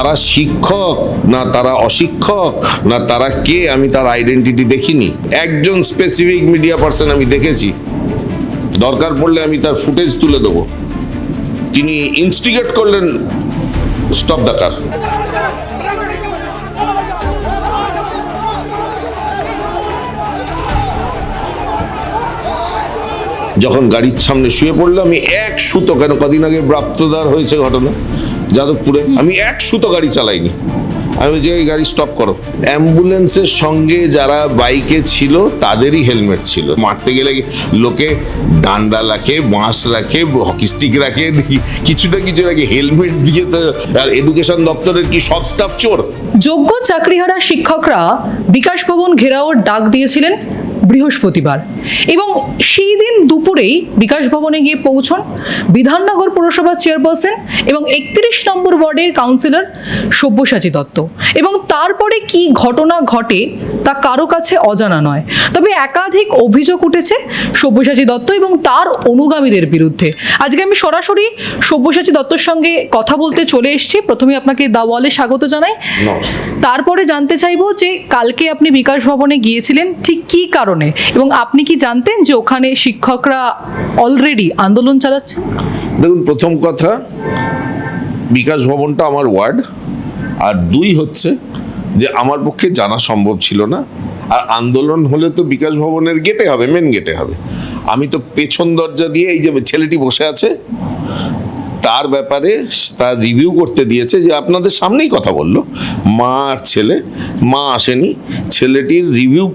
তারা শিক্ষক, না তারা অশিক্ষক, না তারা কে আমি তার আইডেন্টিটি দেখিনি। একজন স্পেসিফিক মিডিয়া পার্সন আমি দেখেছি। দরকার পড়লে আমি তার ফুটেজ তুলে দেবো। তিনি ইনস্টিগেট করলেন স্টপ দ্য কার যখন গাড়ির সামনে শুয়ে পড়ল, আমি এক সুতো কেন, কদিন আগে প্রাপ্তদার হয়েছে ঘটনা। যাদবপুরে, আমি এক সুতো গাড়ি চালাইনি। আমি যে গাড়ি স্টপ করো। অ্যাম্বুলেন্সের সঙ্গে যারা বাইকে ছিল, তাদেরই হেলমেট ছিল। মারতে গেলে লোকে ডান্ডা রাখে, বাঁশ রাখে, হকি স্টিক রাখে কিছুটা কিছু রাখে, হেলমেট দিয়ে তো আর এডুকেশন দপ্তরের কি সব স্টাফ চোর? যোগ্য চাকরিহারা শিক্ষকরা বিকাশ ভবন ঘেরাওর ডাক দিয়েছিলেন। বৃহস্পতিবার। এবং সেই দিন দুপুরেই বিকাশ ভবনে গিয়ে পৌঁছন বিধাননগর পৌরসভার চেয়ারপারসন এবং একত্রিশ নম্বর ওয়ার্ডের কাউন্সিলর সব্যসাচী দত্ত। এবং তারপরে কি ঘটনা ঘটে তা কারও কাছে অজানা নয়। তবে একাধিক অভিযোগ উঠেছে সব্যসাচী দত্ত এবং তার অনুগামীদের বিরুদ্ধে। আজকে আমি সরাসরি সব্যসাচী দত্তর সঙ্গে কথা বলতে চলে এসেছি। প্রথমে আপনাকে দাওয়ালে স্বাগত জানাই। তারপরে জানতে চাইব যে কালকে আপনি বিকাশ ভবনে গিয়েছিলেন ঠিক কী কারণে? এবং আপনি কি জানতেন যে ওখানে শিক্ষকরা অলরেডি আন্দোলন চালাচ্ছে? দেখুন, প্রথম কথা, বিকাশ ভবনটা আমার ওয়ার্ড। আর দুই হচ্ছে যে আমার পক্ষে জানা সম্ভব ছিল না। আর আন্দোলন হলে তো বিকাশ ভবনের গেটে হবে মেন গেটে হবে। আমি তো পেছন দরজা দিয়ে এই যে ছেলেটি বসে আছে, তার ব্যাপারে তার রিভিউ করতে দিয়েছে যে আপনাদের সামনেই কথা বলল। মা আর ছেলে, মা আসেনি, ছেলেটির রিভিউ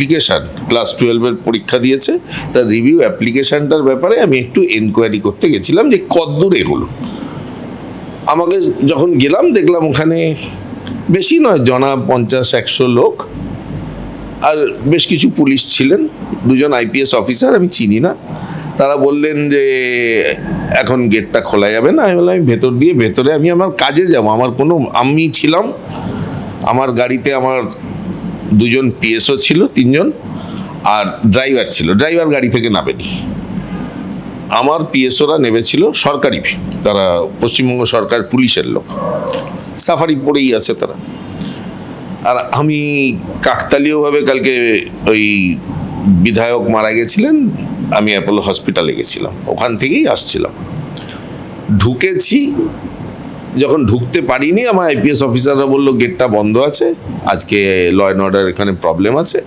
অ্যাপ্লিকেশান ক্লাস টুয়েলভের পরীক্ষা দিয়েছে, তার রিভিউ অ্যাপ্লিকেশানটার ব্যাপারে আমি একটু এনকোয়ারি করতে গেছিলাম যে কদ্দূর এগুলো। আমাকে যখন গেলাম, দেখলাম ওখানে বেশি নয় জনা পঞ্চাশ, একশো লোক, আর বেশ কিছু পুলিশ ছিলেন, দুজন আইপিএস অফিসার আমি চিনি না। তারা বললেন যে, এখন গেটটা খোলা যাবে না। আমি বললাম, আমি ভেতর দিয়ে, ভেতরে আমি আমার কাজে যাব, আমার কোনো আমি ছিলাম, আমার গাড়িতে আমার দুজন পিএসও ছিল, তিনজন, আর ড্রাইভার ছিল। ড্রাইভার গাড়ি থেকে নামেনি। আমার পিএসওরা নেমেছিল সরকারি তারা পশ্চিমবঙ্গ সরকার পুলিশের লোক। সাফারি পড়েই আছে তারা। আর আমি কাকতালীয়ভাবে কালকে ওই বিধায়ক মারা গেছিলেন, আমি অ্যাপোলো হসপিটালে গেছিলাম। ওখান থেকেই আসছিলাম। ঢুকেছি যখন ঢুকতে পারিনি আমার আইপিএস অফিসাররা বলল গেটটা বন্ধ আছে আজকে ল অ্যান্ড অর্ডার এখানে প্রবলেম আছে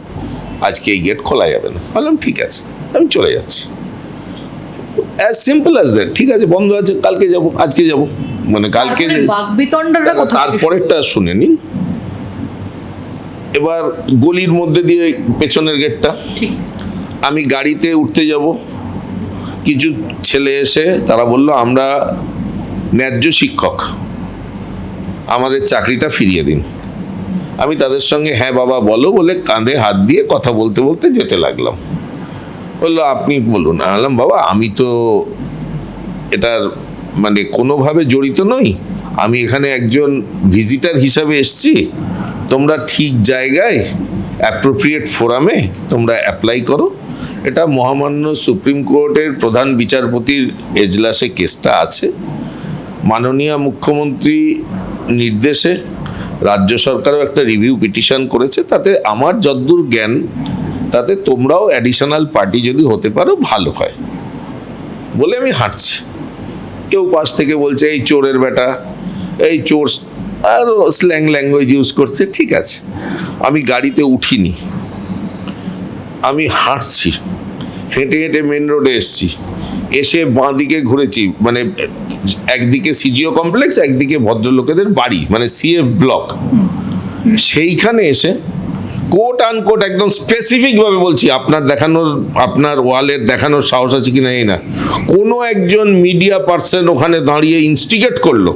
আজকে এই গেট খোলা যাবে না। বললাম ঠিক আছে। আমি চলে যাচ্ছি। অ্যাজ সিম্পল অ্যাজ দ্যাট ঠিক আছে বন্ধ আছে কালকে যাব আজকে যাব। মানে কালকে? তারপরেরটা শুনে নিন এবার গলির মধ্যে দিয়ে পেছনের গেটটা আমি গাড়িতে উঠতে যাব। কিছু ছেলে এসে তারা বলল আমরা ন্যায্য শিক্ষক। আমাদের চাকরিটা ফিরিয়ে দিন। আমি তাদের সঙ্গে হ্যাঁ বাবা, বলো বলে কাঁধে হাত দিয়ে কথা বলতে বলতে যেতে লাগলাম। বলল, আপনি বলুন। আমি বললাম, বাবা, আমি তো এটার মানে কোনোভাবে জড়িত নই। আমি এখানে একজন ভিজিটার হিসাবে এসছি। তোমরা ঠিক জায়গায় অ্যাপ্রোপ্রিয়েট ফোরামে তোমরা অ্যাপ্লাই করো। এটা মহামান্য সুপ্রিম কোর্টের প্রধান বিচারপতির এজলাসে কেসটা আছে। মাননীয় মুখ্যমন্ত্রী নির্দেশে রাজ্য সরকারও একটা রিভিউ পিটিশন করেছে, তাতে আমার যদ্দূর জ্ঞান, তাতে তোমরাও অ্যাডিশনাল পার্টি যদি হতে পারো, ভালো হয়। বলে আমি হাঁটছি। কেউ পাশ থেকে বলছে, এই চোরের বেটা, এই চোর আর স্ল্যাং ল্যাঙ্গুয়েজ ইউজ করছে। ঠিক আছে। আমি গাড়িতে উঠিনি। আমি হাঁটছি। হেঁটে হেঁটে মেন রোডে এসছি। এসে বাঁ দিকে ঘুরেছি। মানে একদিকে সিজিও কমপ্লেক্স একদিকে ভদ্রলোকেদের বাড়ি মানে সিএফ ব্লক। সেইখানে এসে কোট আন কোট একদম স্পেসিফিক ভাবে বলছি আপনার দেখানোর আপনার ওয়ালের দেখানোর সাহস আছে কি না এই না। কোনো একজন মিডিয়া পার্সন ওখানে দাঁড়িয়ে ইনস্টিগেট করল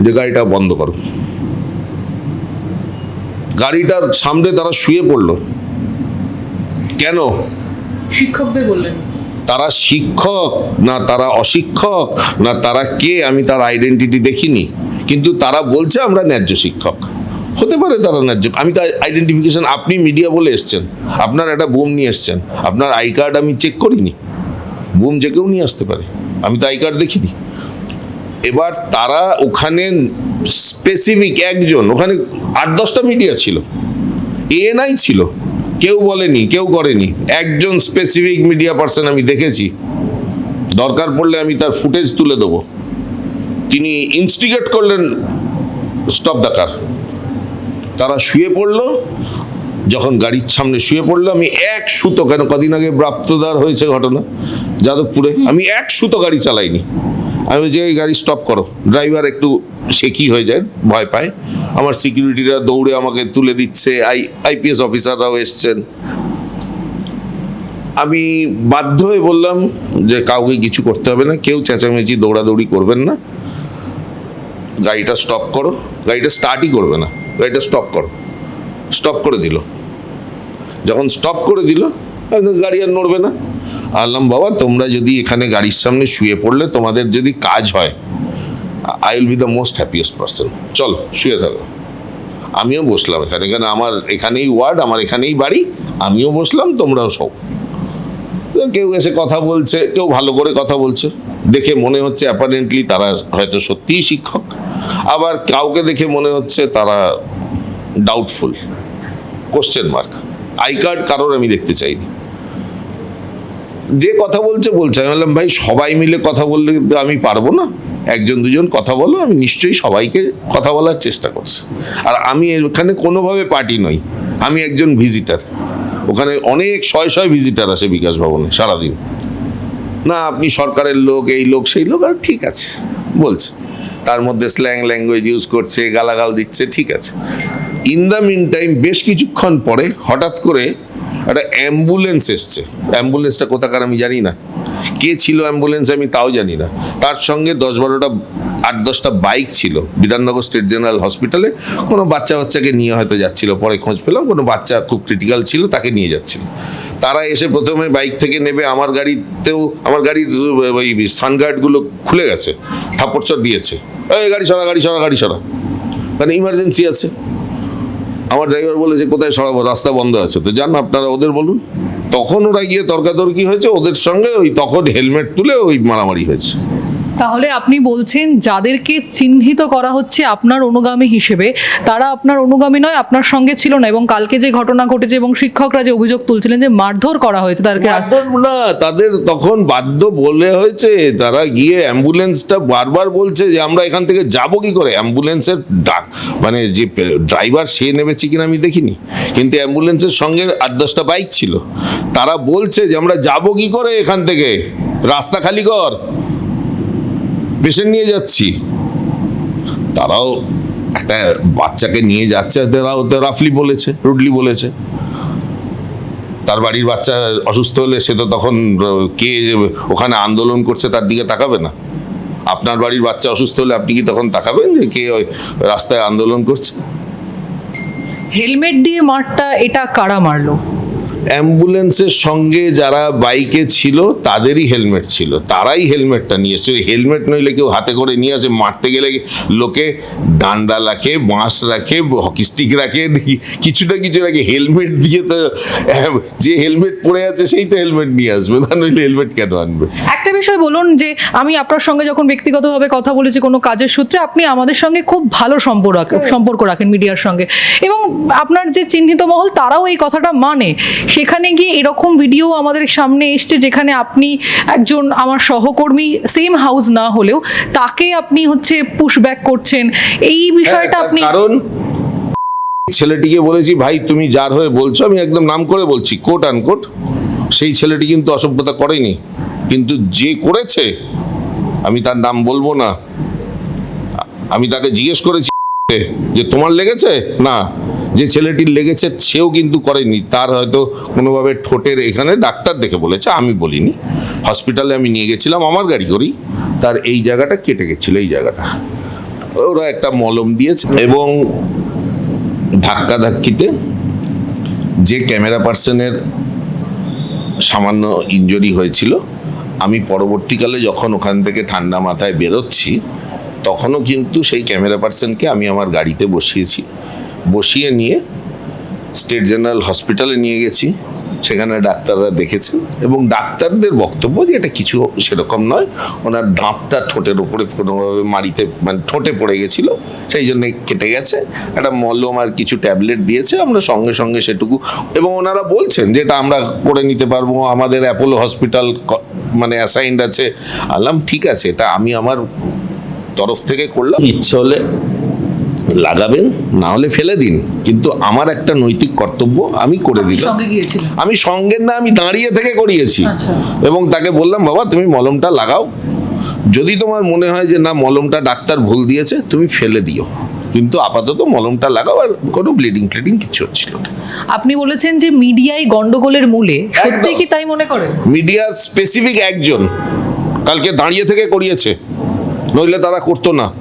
যে গাড়িটা বন্ধ করো। গাড়িটার সামনে তারা শুয়ে পড়ল। কেন? শিক্ষকদের বললেন। তারা শিক্ষক, না তারা অশিক্ষক, না তারা কে আমি তার আইডেন্টিটি দেখিনি। কিন্তু তারা বলছে আমরা ন্যায্য শিক্ষক। হতে পারে তারা ন্যায্য, আমি তো আইডেন্টিফিকেশন আপনি মিডিয়া বলে এসছেন। আপনার একটা বুম নিয়ে এসছেন। আপনার আই কার্ড আমি চেক করিনি। বুম যে কেউ নিয়ে আসতে পারে। আমি তো আই কার্ড দেখিনি। এবার তারা ওখানে স্পেসিফিক একজন, ওখানে আট দশটা মিডিয়া ছিল। এএনআই ছিল। কেউ বলেনি, কেউ করেনি। একজন স্পেসিফিক মিডিয়া পার্সন আমি দেখেছি। দরকার পড়লে আমি তার ফুটেজ তুলে দেবো। তিনি ইনস্টিগেট করলেন স্টপ দেখার তারা শুয়ে পড়ল। যখন গাড়ির সামনে শুয়ে পড়ল, আমি এক সুতো, কেন কদিন আগে প্রাপ্তদার হয়েছে ঘটনা, যাদবপুরে, আমি এক সুতো গাড়ি চালাইনি। আমি বলছি, এই গাড়ি স্টপ করো। ড্রাইভার একটু সে হয়ে যায়, ভয় পায়। আমার সিকিউরিটিরা দৌড়ে আমাকে তুলে দিচ্ছে। আই আইপিএস অফিসাররাও এসছেন। আমি বাধ্য হয়ে বললাম যে, কাউকে কিছু করতে হবে না। কেউ চেঁচামেচি, দৌড়াদৌড়ি করবেন না। গাড়িটা স্টপ করো। গাড়িটা স্টার্টই করবে না। গাড়িটা স্টপ করো। স্টপ করে দিল। যখন স্টপ করে দিল গাড়ি আর নড়বে না। আল্লাম, বাবা, তোমরা যদি এখানে গাড়ির সামনে শুয়ে পড়লে তোমাদের যদি কাজ হয় I will be the most happiest person চলো, শুয়ে থাকো। আমিও বসলাম এখানে। এখানে আমার এখানেই ওয়ার্ড, আমার এখানেই বাড়ি, আমিও বসলাম, তোমরাও সব কেউ এসে কথা বলছে, কেউ ভালো করে কথা বলছে। দেখে মনে হচ্ছে অ্যাপারেন্টলি তারা হয়তো সত্যিই শিক্ষক। আবার কাউকে দেখে মনে হচ্ছে তারা doubtful question mark I card কারোর আমি দেখতে চাইনি। যে কথা বলছে বলছে। আমি বললাম, ভাই, সবাই মিলে কথা বললে কিন্তু আমি পারব না। একজন দুজন কথা বলো, আমি নিশ্চয়ই সবাইকে কথা বলার চেষ্টা করছি। আর আমি এখানে কোনোভাবে পার্টি নই। আমি একজন ভিজিটার ওখানে অনেক শয় শয় ভিজিটার আসে বিকাশ ভবনে সারাদিন। না, আপনি সরকারের লোক, এই লোক, সেই লোক, আর ঠিক আছে। বলছে। তার মধ্যে স্ল্যাং ল্যাঙ্গুয়েজ ইউজ করছে, গালাগাল দিচ্ছে, ঠিক আছে। ইন দ্য মিন টাইম বেশ কিছুক্ষণ পরে হঠাৎ করে একটা অ্যাম্বুলেন্স এসছে। অ্যাম্বুলেন্সটা কোথাকার আমি জানি না। কে ছিল অ্যাম্বুলেন্স আমি তাও জানি না। তার সঙ্গে দশ বারোটা আট দশটা বাইক ছিল। বিধাননগর স্টেট জেনারেল হসপিটালে কোনো বাচ্চা বাচ্চাকে নিয়ে হয়তো যাচ্ছিল, পরে খোঁজ পেলাম। কোনো বাচ্চা খুব ক্রিটিক্যাল ছিল, তাকে নিয়ে যাচ্ছিল। তারা এসে প্রথমে বাইক থেকে নেবে, আমার গাড়িতেও, আমার গাড়ির ওই সানগার্ডগুলো খুলে গেছে, থাপ্পড় চড় দিয়েছে। এই গাড়ি সরা গাড়ি সরা গাড়ি সরা। মানে ইমার্জেন্সি আছে। আমার ড্রাইভার বলেছে কোথায় সরাবো? রাস্তা বন্ধ আছে। তো যান, আপনারা ওদের বলুন। তখন ওরা গিয়ে তর্কাতর্কি হয়েছে। ওদের সঙ্গে ওই তখন হেলমেট তুলে ওই মারামারি হয়েছে। তাহলে আপনি বলছেন যাদেরকে চিহ্নিত করা হচ্ছে আপনার অনুগামী হিসেবে, তারা আপনার অনুগামী নয়, আপনার সঙ্গে ছিল না এবং কালকে যে ঘটনা ঘটেছে এবং শিক্ষকরা যে অভিযোগ তুলছিলেন যে মারধর করা হয়েছে তাদেরকে না, তাদের তখন বাধ্য বলে হয়েছে, তারা গিয়ে অ্যাম্বুলেন্সটা বারবার বলছে যে আমরা এখান থেকে যাব কি করে? অ্যাম্বুলেন্সের মানে যে ড্রাইভার, সে নেমেছে কিনা আমি দেখিনি। কিন্তু অ্যাম্বুলেন্সের সঙ্গে আট দশটা বাইক ছিল। তারা বলছে যে আমরা যাব কি করে এখান থেকে? রাস্তা খালি কর। পেশেন্ট নিয়ে যাচ্ছি। তারাও একটা বাচ্চাকে নিয়ে যাচ্ছে, তারা ওতে রাফলি বলেছে, রুডলি বলেছে। তার বাড়ির বাচ্চা অসুস্থ হলে সে তো তখন, কে ওখানে আন্দোলন করছে তার দিকে তাকাবে না। আপনার বাড়ির বাচ্চা অসুস্থ হলে আপনি কি তখন তাকাবেন যে কে ওই রাস্তায় আন্দোলন করছে? হেলমেট দিয়ে মারটা, এটা কারা মারলো? অ্যাম্বুলেন্সের সঙ্গে যারা বাইকে ছিল তাদেরই হেলমেট ছিল। তারাই হেলমেটটা নিয়ে এসছে হেলমেট নইলে কেউ হাতে করে নিয়ে আসে মারতে গেলে লোকে ডান্ডা রাখে বাঁশ রাখে হকি স্টিক রাখে কিছুটা কিছু রাখে। হেলমেট দিয়ে তো যে হেলমেট পরে আছে সেই তো হেলমেট নিয়ে আসবে। তা নইলে হেলমেট কেন আনবে? একটা বিষয় বলুন যে আমি আপনার সঙ্গে যখন ব্যক্তিগতভাবে কথা বলেছি কোনো কাজের সূত্রে আপনি আমাদের সঙ্গে খুব ভালো সম্পর্ক সম্পর্ক রাখেন মিডিয়ার সঙ্গে। এবং আপনার যে চিহ্নিত মহল তারাও এই কথাটা মানে। সেখানে গিয়ে এরকম ভিডিও আমাদের সামনে এসছে যেখানে আপনি একজন আমার সহকর্মী সেম হাউস না হলেও তাকে আপনি হচ্ছে পুশব্যাক করছেন। এই বিষয়টা হ্যাঁ, আপনি কারণ ছেলেটিকে বলেছি ভাই তুমি যার হয়ে বলছো আমি একদম নাম করে বলছি কোট আনকোট সেই ছেলেটি কিন্তু অসভ্যতা করেনি। কিন্তু যে করেছে আমি তার নাম বলব না। আমি তাকে জিজ্ঞেস করেছি যে তোমার লেগেছে? না। যে ছেলেটির লেগেছে সেও কিন্তু করেনি। তার হয়তো কোনোভাবে ঠোঁটের এখানে ডাক্তার দেখে বলেছে, আমি বলিনি। হসপিটালে আমি নিয়ে গেছিলাম আমার গাড়ি করি তার এই জায়গাটা কেটে গেছিল, এই জায়গাটা। ওরা একটা মলম দিয়েছে এবং ধাক্কা ধাক্কিতে যে ক্যামেরা পার্সনের সামান্য ইনজুরি হয়েছিল, আমি পরবর্তীকালে যখন ওখান থেকে ঠান্ডা মাথায় বেরোচ্ছি, তখনও কিন্তু সেই ক্যামেরা পার্সনকে আমি আমার গাড়িতে বসিয়েছি। বসিয়ে নিয়ে স্টেট জেনারেল হসপিটালে নিয়ে গেছি। সেখানে ডাক্তাররা দেখেছেন এবং ডাক্তারদের বক্তব্য যে এটা কিছু সেরকম নয়। ওনার দাঁতটা ঠোঁটের উপরে কোনোভাবে মারিতে মানে ঠোঁটে পড়ে গেছিল, সেই জন্য কেটে গেছে। একটা মলম আর কিছু ট্যাবলেট দিয়েছে, আমরা সঙ্গে সঙ্গে সেটুকু এবং ওনারা বলছেন যে এটা আমরা করে নিতে পারব, আমাদের অ্যাপোলো হসপিটাল মানে অ্যাসাইন্ড আছে। আলাম ঠিক আছে, এটা আমি আমার তরফ থেকে করলাম। ইচ্ছে হলে লাগাবেন না হলে ফেলে দিন। কিন্তু আমার একটা নৈতিক কর্তব্য আমি করে দিলাম। আমি সঙ্গে না আমি দাঁড়িয়ে থেকে করিয়েছি। আচ্ছা। এবং তাকে বললাম বাবা তুমি মলমটা লাগাও। যদি তোমার মনে হয় যে না মলমটা ডাক্তার ভুল দিয়েছে তুমি ফেলে দিও। কিন্তু আপাতত মলমটা লাগাও আর কোনো ব্লিডিং ফ্লিডিং কিছু হচ্ছিল না। আপনি বলেছেন যে মিডিয়াই গন্ডগোলের মূলে। সত্যি কি তাই মনে করেন? মিডিয়ার স্পেসিফিক একজন। কালকে দাঁড়িয়ে থেকে করিয়েছে। নইলে তারা করতো না।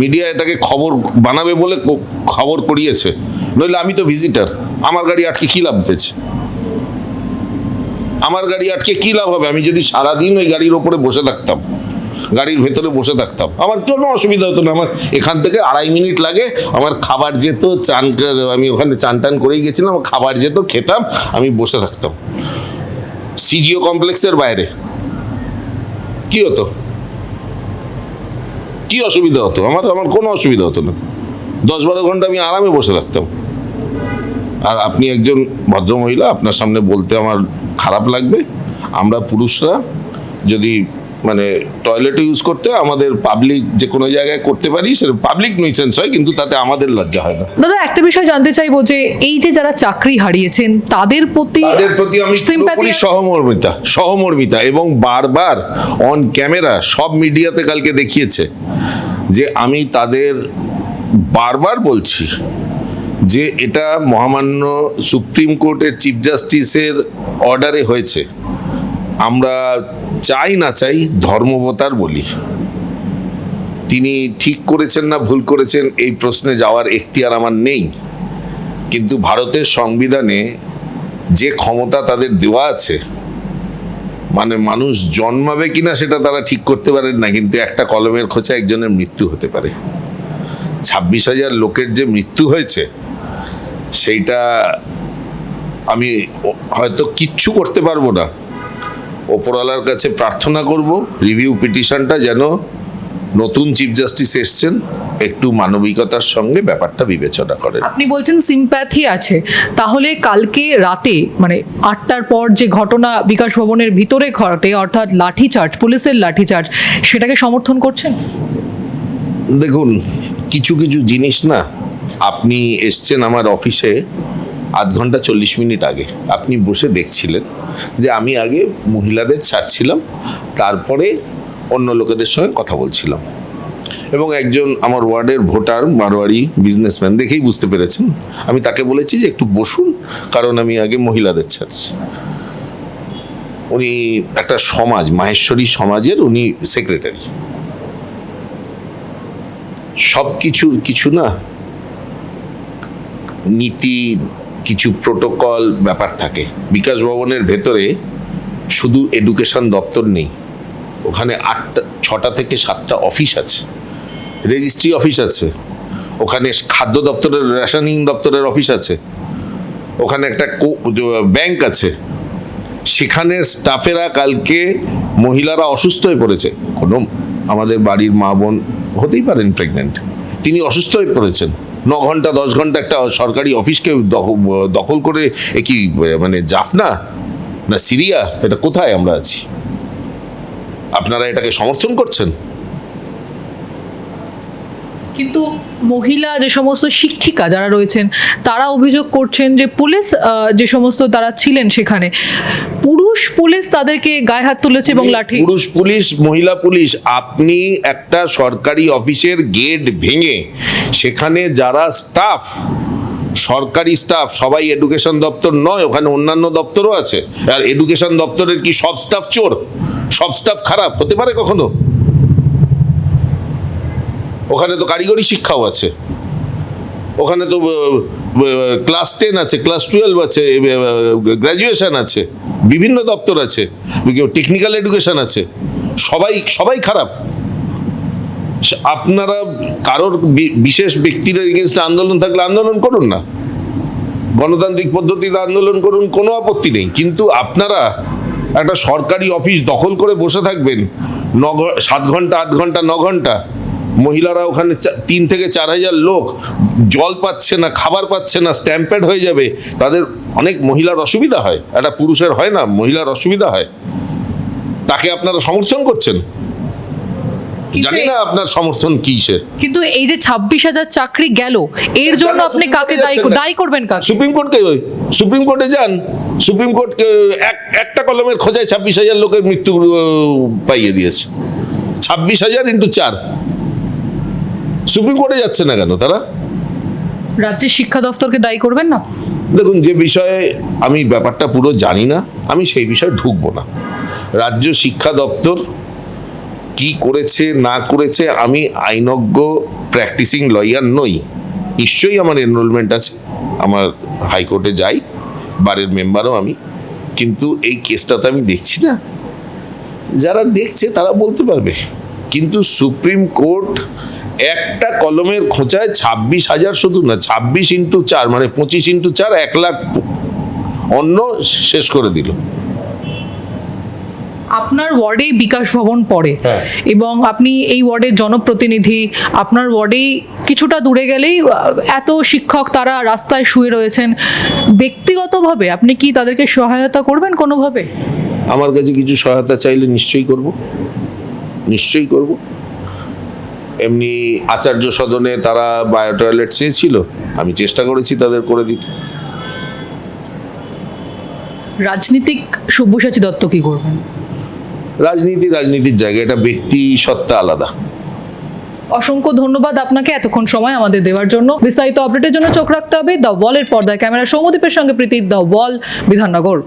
মিডিয়া এটাকে খবর বানাবে বলে খবর করিয়েছে। নইলে আমি তো ভিজিটার আমার গাড়ি আটকে কী লাভ পেয়েছে? আমার গাড়ি আটকে কী লাভ হবে? আমি যদি সারাদিন ওই গাড়ির ওপরে বসে থাকতাম, গাড়ির ভেতরে বসে থাকতাম, আমার কোনো অসুবিধা হতো না। আমার এখান থেকে আড়াই মিনিট লাগে, আমার খাবার যেত, চান আমি ওখানে চান টান করেই গেছিলাম, খাবার যেত, খেতাম, আমি বসে থাকতাম। সিজিও কমপ্লেক্সের বাইরে। কি হতো? কি অসুবিধা হতো? আমার আমার কোনো অসুবিধা হতো না। দশ বারো ঘণ্টা আমি আরামে বসে থাকতাম। আর আপনি একজন ভদ্রমহিলা আপনার সামনে বলতে আমার খারাপ লাগবে। আমরা পুরুষরা যদি মানে টয়লেটে ইউজ করতে আমাদের পাবলিক যে কোনো জায়গায় করতে পারি সেটা পাবলিক nuisance হয় কিন্তু তাতে আমাদের লজ্জা হয় না। দাদা একটা বিষয় জানতে চাইব যে এই যে যারা চাকরি হারিয়েছেন তাদের প্রতি তাদের প্রতি আমি পুরোপুরি সহমর্মিতা সহমর্মিতা এবং বারবার অন ক্যামেরা সব মিডিয়াতে কালকে দেখিয়েছে। যে আমি তাদের বারবার বলছি যে এটা মহামান্য সুপ্রিম কোর্টের চিফ জাস্টিসের অর্ডারে হয়েছে। আমরা চাই না চাই ধর্মবতার বলি। তিনি ঠিক করেছেন না ভুল করেছেন, এই প্রশ্নে যাওয়ার এখতিয়ার আমার নেই। কিন্তু ভারতের সংবিধানে যে ক্ষমতা তাদের দেওয়া আছে মানে মানুষ জন্মাবে কিনা সেটা তারা ঠিক করতে পারেন না, কিন্তু একটা কলমের খোঁচা একজনের মৃত্যু হতে পারে। ছাব্বিশ হাজার লোকের যে মৃত্যু হয়েছে, সেইটা আমি হয়তো কিচ্ছু করতে পারব না। ওপরওয়ালার কাছে প্রার্থনা করব, রিভিউ পিটিশনটা যেন নতুন চিফ জাস্টিস এসছেন একটু মানবিকতার সঙ্গে ব্যাপারটা বিবেচনা করেন। আপনি বলছেন সিম্প্যাথি আছে তাহলে কালকে রাতে মানে আটটার পর যে ঘটনা বিকাশ ভবনের ভিতরে ঘটে অর্থাৎ লাঠিচার্জ পুলিশের লাঠিচার্জ সেটাকে সমর্থন করছেন? দেখুন কিছু কিছু জিনিস না আপনি এসছেন আমার অফিসে আধ ঘণ্টা চল্লিশ মিনিট আগে। আপনি বসে দেখছিলেন যে আমি আগে মহিলাদের ছাড়ছিলাম তারপরে অন্য লোকেদের সঙ্গে কথা বলছিলাম। এবং একজন আমার ওয়ার্ডের ভোটার, মারোয়ারি বিজনেসম্যান দেখেই বুঝতে পেরেছেন। আমি তাকে বলেছি যে একটু বসুন, কারণ আমি আগে মহিলাদের ছাড়ছি। উনি একটা সমাজ, মাহেশ্বরী সমাজের উনি সেক্রেটারি সব কিছুর কিছু না, নীতি, কিছু প্রোটোকল ব্যাপার থাকে। বিকাশ ভবনের ভেতরে শুধু এডুকেশন দপ্তর নেই। ওখানে আটটা, ছটা থেকে সাতটা অফিস আছে। রেজিস্ট্রি অফিস আছে। ওখানে খাদ্য দপ্তরের, রেশনিং দপ্তরের অফিস আছে। ওখানে একটা ব্যাংক আছে। সেখানের স্টাফেরা কালকে মহিলারা অসুস্থ হয়ে পড়েছে। কোনো আমাদের বাড়ির মা বোন হতেই পারেন প্রেগনেন্ট তিনি অসুস্থ হয়ে পড়েছেন। ন ঘণ্টা, দশ ঘণ্টা একটা সরকারি অফিসকে দখ- দখল করে এ কি মানে জাফনা? না, সিরিয়া? এটা কোথায় আমরা আছি? আপনারা এটাকে সমর্থন করছেন? কিন্তু মহিলা যে সমস্ত শিক্ষিকা যারা রয়েছেন তারা অভিযোগ করছেন যে পুলিশ যে সমস্ত তারা ছিলেন সেখানে পুরুষ পুলিশ তাদেরকে গায়ে হাত তুলেছে এবং লাঠি পুরুষ পুলিশ মহিলা পুলিশ আপনি একটা সরকারি অফিসের গেট ভেঙে সেখানে যারা স্টাফ সরকারি স্টাফ সবাই এডুকেশন দপ্তর নয় ওখানে অন্যান্য দপ্তরও আছে। আর এডুকেশন দপ্তরের কি সব স্টাফ চোর? সব স্টাফ খারাপ, হতে পারে কখনো? ওখানে তো কারিগরি শিক্ষাও আছে। ওখানে তো ক্লাস টেন আছে ক্লাস টুয়েলভ আছে গ্র্যাজুয়েশন আছে, বিভিন্ন দপ্তর আছে টেকনিক্যাল এডুকেশন আছে, সবাই সবাই খারাপ। আপনারা কারোর বিশেষ ব্যক্তির এগেনস্ট আন্দোলন থাকলে আন্দোলন করুন না। গণতান্ত্রিক পদ্ধতিতে আন্দোলন করুন, কোনো আপত্তি নেই। কিন্তু আপনারা একটা সরকারি অফিস দখল করে বসে থাকবেন ন সাত ঘণ্টা আট ঘণ্টা, ন ঘণ্টা। মহিলারা ওখানে তিন থেকে চার হাজার লোক জল পাচ্ছে না, খাবার পাচ্ছে না স্ট্যাম্পেড হয়ে যাবে। তাদের অনেক মহিলার অসুবিধা হয়। একটা পুরুষের হয় না, মহিলার অসুবিধা হয়। তাকে আপনারা সমর্থন করছেন? জানি না আপনার সমর্থন কিসের। কিন্তু এই যে ছাব্বিশ হাজার চাকরি গেল এর জন্য আপনি কাকে দায়ী দায়ী করবেন কাকে? সুপ্রিম কোর্টে ওই সুপ্রিম কোর্টে যান সুপ্রিম কোর্ট এক একটা কলমের খোঁজায় ছাব্বিশ হাজার লোকের মৃত্যু পাইয়ে দিয়েছে। ছাব্বিশ হাজার ইন্টু চার। সুপ্রিম কোর্টে যাচ্ছে না কেন তারা? রাজ্যের শিক্ষা দফতরকে দায়ী করবেন না? দেখুন যে বিষয়ে আমি ব্যাপারটা পুরো জানি না আমি সেই বিষয়ে ঢুকবো না। রাজ্য শিক্ষা দপ্তর কি করেছে, না করেছে, আমি আইনজ্ঞ প্র্যাকটিসিং লয়ার নই। নিশ্চয়ই আমার এনরোলমেন্ট আছে, আমার হাইকোর্টে যাই, বারের মেম্বারও আমি। কিন্তু এই কেসটা তো আমি দেখছি না। যারা দেখছে, তারা বলতে পারবে। কিন্তু সুপ্রিম কোর্ট একটা কলমের খোঁচায় ছাব্বিশ হাজার শুধু না, ছাব্বিশ ইন্টু চার মানে পঁচিশ ইন্টু চার, এক লাখ অন্য শেষ করে দিল। আপনার ওয়ার্ডেই বিকাশ ভবন পড়ে। হ্যাঁ। এবং আপনি এই ওয়ার্ডের জনপ্রতিনিধি আপনার ওয়ার্ডেই কিছুটা দূরে গেলেই এত শিক্ষক তারা রাস্তায় শুয়ে রয়েছেন। ব্যক্তিগতভাবে আপনি কি তাদেরকে সহায়তা করবেন কোনোভাবে? আমার কাছে কিছু সহায়তা চাইলে নিশ্চয়ই করব। নিশ্চয়ই করব। এমনি আচার্য সদনে তারা বায়ো টয়লেট চেয়েছিল আমি চেষ্টা করেছি তাদের করে দিতে। রাজনীতিক সব্যসাচী দত্ত কি করবেন? রাজনীতি রাজনীতির জায়গা, এটা ব্যক্তি সত্তা আলাদা। অসংখ্য ধন্যবাদ আপনাকে এতক্ষণ সময় আমাদের দেওয়ার জন্য। বিস্তারিত আপডেটের জন্য চোখ রাখতে হবে। দ্য ওয়ালের পর্দায় ক্যামেরা সৌমদীপের সঙ্গে প্রীতি দ্য ওয়াল বিধাননগর।